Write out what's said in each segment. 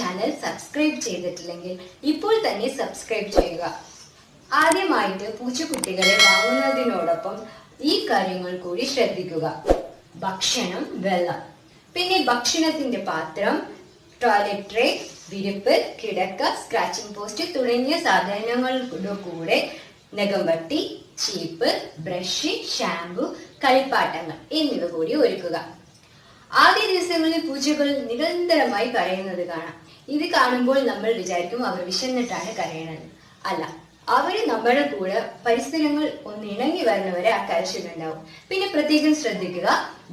Channel subscribe ചെയ്തിട്ടില്ലെങ്കിൽ ഇപ്പോൾ തന്നെ സബ്സ്ക്രൈബ് ചെയ്യുക. ആദ്യമായിട്ട് പൂച്ചക്കുട്ടികളെ വാങ്ങുന്നതിനോടൊപ്പം ഈ കാര്യങ്ങൾ കൂടി ശ്രദ്ധിക്കുക. ഭക്ഷണം വെള്ളം. പിന്നെ ഭക്ഷണത്തിന്റെ പാത്രം ടോയ്ലറ്റ് ട്രേ വിരിപ്പ് കിടക്ക സ്ക്രാച്ചിങ് പോസ്റ്റ് തുടങ്ങിയ സാധനങ്ങളുടെ കൂടെ നഖംവട്ടി ചീപ്പ് ബ്രഷ് ഷാമ്പു കളിപ്പാട്ടങ്ങൾ എന്നിവ കൂടി ഒരുക്കുക. ആദ്യ ദിവസങ്ങളിൽ പൂച്ചകൾ നിരന്തരമായി കരയുന്നത് കാണാം. ഇത് കാണുമ്പോൾ നമ്മൾ വിചാരിക്കും അവർ വിശന്നിട്ടാണ് കരയണത്. അല്ല അവർ നമ്മുടെ കൂടെ പരിസരങ്ങൾ ഒന്ന് ഇണങ്ങി വരുന്നവരെ ആ കരച്ചിലുണ്ടാവും. പിന്നെ പ്രത്യേകം ശ്രദ്ധിക്കുക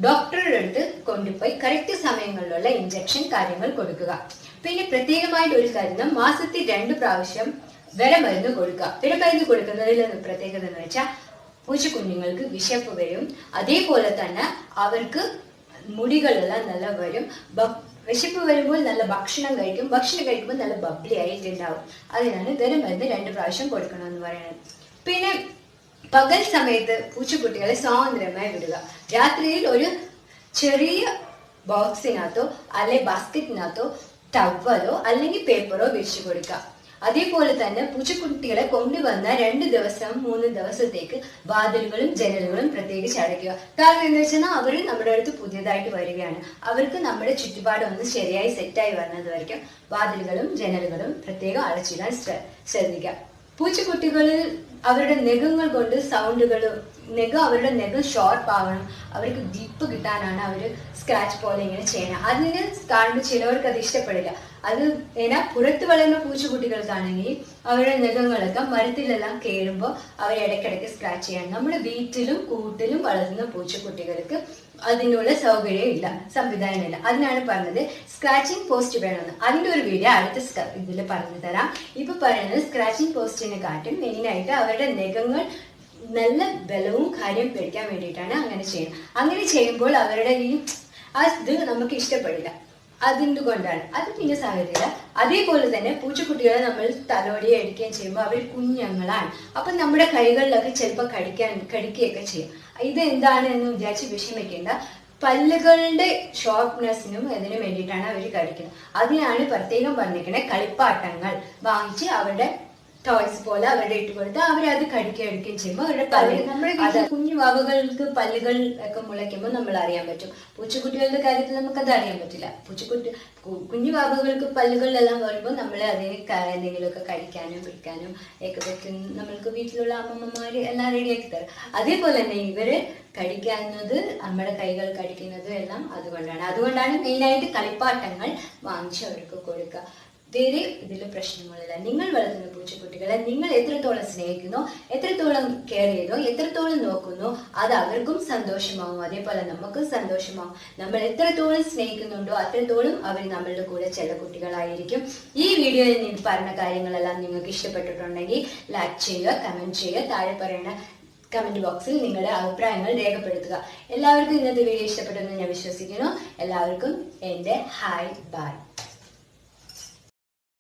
ഡോക്ടറുടെ അടുത്ത് കൊണ്ടുപോയി കറക്റ്റ് സമയങ്ങളിലുള്ള ഇഞ്ചക്ഷൻ കാര്യങ്ങൾ കൊടുക്കുക. പിന്നെ പ്രത്യേകമായിട്ട് ഒരു കാര്യം മാസത്തിൽ രണ്ട് പ്രാവശ്യം വിരമരുന്ന് കൊടുക്കുക. വിരമരുന്ന് കൊടുക്കുന്നതിൽ പ്രത്യേകത എന്ന് വെച്ചാൽ പൂച്ചക്കുഞ്ഞുങ്ങൾക്ക് വിശപ്പ് വരും. അതേപോലെ തന്നെ അവർക്ക് മുടികളെല്ലാം നല്ല വരും. വിശപ്പ് വരുമ്പോൾ നല്ല ഭക്ഷണം കഴിക്കും. ഭക്ഷണം കഴിക്കുമ്പോൾ നല്ല ബബ്ലി ആയിട്ടുണ്ടാവും. അതിനാണ് ഗരം മരുന്ന് രണ്ട് പ്രാവശ്യം കൊടുക്കണമെന്ന് പറയുന്നത്. പിന്നെ പകൽ സമയത്ത് പൂച്ചക്കുട്ടികളെ സ്വാതന്ത്ര്യമായി വിടുക. രാത്രിയിൽ ഒരു ചെറിയ ബോക്സിനകത്തോ അല്ലെ ബാസ്ക്കറ്റിനകത്തോ ടവലോ അല്ലെങ്കിൽ പേപ്പറോ വിരിച്ചു കൊടുക്കുക. അതേപോലെ തന്നെ പൂച്ചക്കുട്ടികളെ കൊണ്ടുവന്ന രണ്ട് ദിവസം മൂന്ന് ദിവസത്തേക്ക് വാതിലുകളും ജനലുകളും പ്രത്യേകിച്ച് അടയ്ക്കുക. കാരണം എന്ന് വെച്ചാൽ അവർ നമ്മുടെ അടുത്ത് പുതിയതായിട്ട് വരികയാണ്. അവർക്ക് നമ്മുടെ ചുറ്റുപാടൊന്ന് ശരിയായി സെറ്റായി വരുന്നത് വരയ്ക്കും വാതിലുകളും ജനലുകളും പ്രത്യേകം അടച്ചിടാൻ ശ്രദ്ധിക്കാം പൂച്ചക്കുട്ടികളിൽ അവരുടെ നഖങ്ങൾ കൊണ്ട് സൗണ്ടുകൾ നഖം അവരുടെ നഖം ഷോർപ്പ് ആവണം അവർക്ക് ഡിപ്പ് കിട്ടാനാണ് അവർ സ്ക്രാച്ച് പോലെ ഇങ്ങനെ ചെയ്യണം അതിന് കാണുമ്പോൾ ചിലവർക്ക് അത് ഇഷ്ടപ്പെടില്ല. അത് ഏനാ പുറത്ത് വളരുന്ന പൂച്ചക്കുട്ടികൾക്കാണെങ്കിൽ അവരുടെ നഖങ്ങളൊക്കെ മരത്തിലെല്ലാം കയറുമ്പോൾ അവർ ഇടയ്ക്കിടയ്ക്ക് സ്ക്രാച്ച് ചെയ്യണം നമ്മൾ വീട്ടിലും കൂട്ടിലും വളരുന്ന പൂച്ചക്കുട്ടികൾക്ക് അതിനുള്ള സൗകര്യം ഇല്ല സംവിധാനം ഇല്ല. അതിനാണ് പറഞ്ഞത് സ്ക്രാച്ചിങ് പോസ്റ്റ് വേണമെന്ന്. അതിന്റെ ഒരു വീഡിയോ അടുത്ത ഇതിൽ പറഞ്ഞു തരാം. ഇപ്പൊ പറയുന്നത് സ്ക്രാച്ചിങ് പോസ്റ്റിനെ കാട്ടും മെയിനായിട്ട് അവരുടെ നഖങ്ങൾ നല്ല ബലവും കാര്യം പിടിക്കാൻ വേണ്ടിയിട്ടാണ് അങ്ങനെ ചെയ്യുന്നത്. അങ്ങനെ ചെയ്യുമ്പോൾ അവരുടെ ഈ ഇത് നമുക്ക് ഇഷ്ടപ്പെടില്ല. അതിന്റെ കൊണ്ടാണ് അത് പിന്നെ സാഹചര്യമില്ല. അതേപോലെ തന്നെ പൂച്ചക്കുട്ടികളെ നമ്മൾ തലോടി അടിക്കുകയും ചെയ്യുമ്പോൾ അവർ കുഞ്ഞുങ്ങളാണ്. അപ്പം നമ്മുടെ കൈകളിലൊക്കെ ചിലപ്പോൾ കടിക്കാൻ കടിക്കുകയൊക്കെ ചെയ്യും. ഇത് എന്താണ് എന്ന് വിചാരിച്ച് വിഷമിക്കേണ്ട. പല്ലുകളുടെ ഷോർപ്നെസ്സിനും ഇതിനും വേണ്ടിയിട്ടാണ് അവർ കടിക്കുന്നത്. അതിനാണ് പ്രത്യേകം പറഞ്ഞിരിക്കുന്നത് കളിപ്പാട്ടങ്ങൾ. വാങ്ങിച്ച് അവരുടെ ടോയ്സ് പോലെ അവരുടെ ഇട്ട് കൊടുത്ത് അവരത് കടിക്കുകയും എടുക്കുകയും ചെയ്യുമ്പോൾ അവരുടെ പല്ല് നമ്മുടെ വീട്ടിൽ കുഞ്ഞു വാവുകൾക്ക് പല്ലുകൾ ഒക്കെ മുളയ്ക്കുമ്പോൾ നമ്മൾ അറിയാൻ പറ്റും. പൂച്ചക്കുട്ടികളുടെ കാര്യത്തിൽ നമുക്കത് അറിയാൻ പറ്റില്ല. പൂച്ചക്കുട്ടി കുഞ്ഞു വാവുകൾക്ക് പല്ലുകളിലെല്ലാം വരുമ്പോൾ നമ്മൾ അതിന് എന്തെങ്കിലുമൊക്കെ കഴിക്കാനും പിടിക്കാനും ഒക്കെ പറ്റും. നമ്മൾക്ക് വീട്ടിലുള്ള അമ്മമ്മമാര് എല്ലാം റെഡിയാക്കി തരും. അതേപോലെ തന്നെ ഇവർ കടിക്കുന്നത് നമ്മുടെ കൈകൾ കടിക്കുന്നതും എല്ലാം അതുകൊണ്ടാണ്. അതുകൊണ്ടാണ് മെയിനായിട്ട് കളിപ്പാട്ടങ്ങൾ വാങ്ങിച്ച് അവർക്ക് കൊടുക്കുക. വേറെ ഇതിൽ പ്രശ്നങ്ങളില്ല. നിങ്ങൾ വളർത്തുന്ന പൂച്ചക്കുട്ടികളെ നിങ്ങൾ എത്രത്തോളം സ്നേഹിക്കുന്നു എത്രത്തോളം കെയർ ചെയ്തോ എത്രത്തോളം നോക്കുന്നു അത് അവർക്കും സന്തോഷമാവും. അതേപോലെ നമുക്ക് സന്തോഷമാവും. നമ്മൾ എത്രത്തോളം സ്നേഹിക്കുന്നുണ്ടോ അത്രത്തോളം അവർ നമ്മളുടെ കൂടെ ചില കുട്ടികളായിരിക്കും. ഈ വീഡിയോയിൽ നിങ്ങൾ പറഞ്ഞ കാര്യങ്ങളെല്ലാം നിങ്ങൾക്ക് ഇഷ്ടപ്പെട്ടിട്ടുണ്ടെങ്കിൽ ലൈക്ക് ചെയ്യുക കമന്റ് ചെയ്യുക താഴെ പറയുന്ന കമന്റ് ബോക്സിൽ നിങ്ങളുടെ അഭിപ്രായങ്ങൾ രേഖപ്പെടുത്തുക. എല്ലാവർക്കും ഇന്നത്തെ വീഡിയോ ഇഷ്ടപ്പെട്ടെന്ന് ഞാൻ വിശ്വസിക്കുന്നു. എല്ലാവർക്കും എന്റെ ഹായ് ബൈ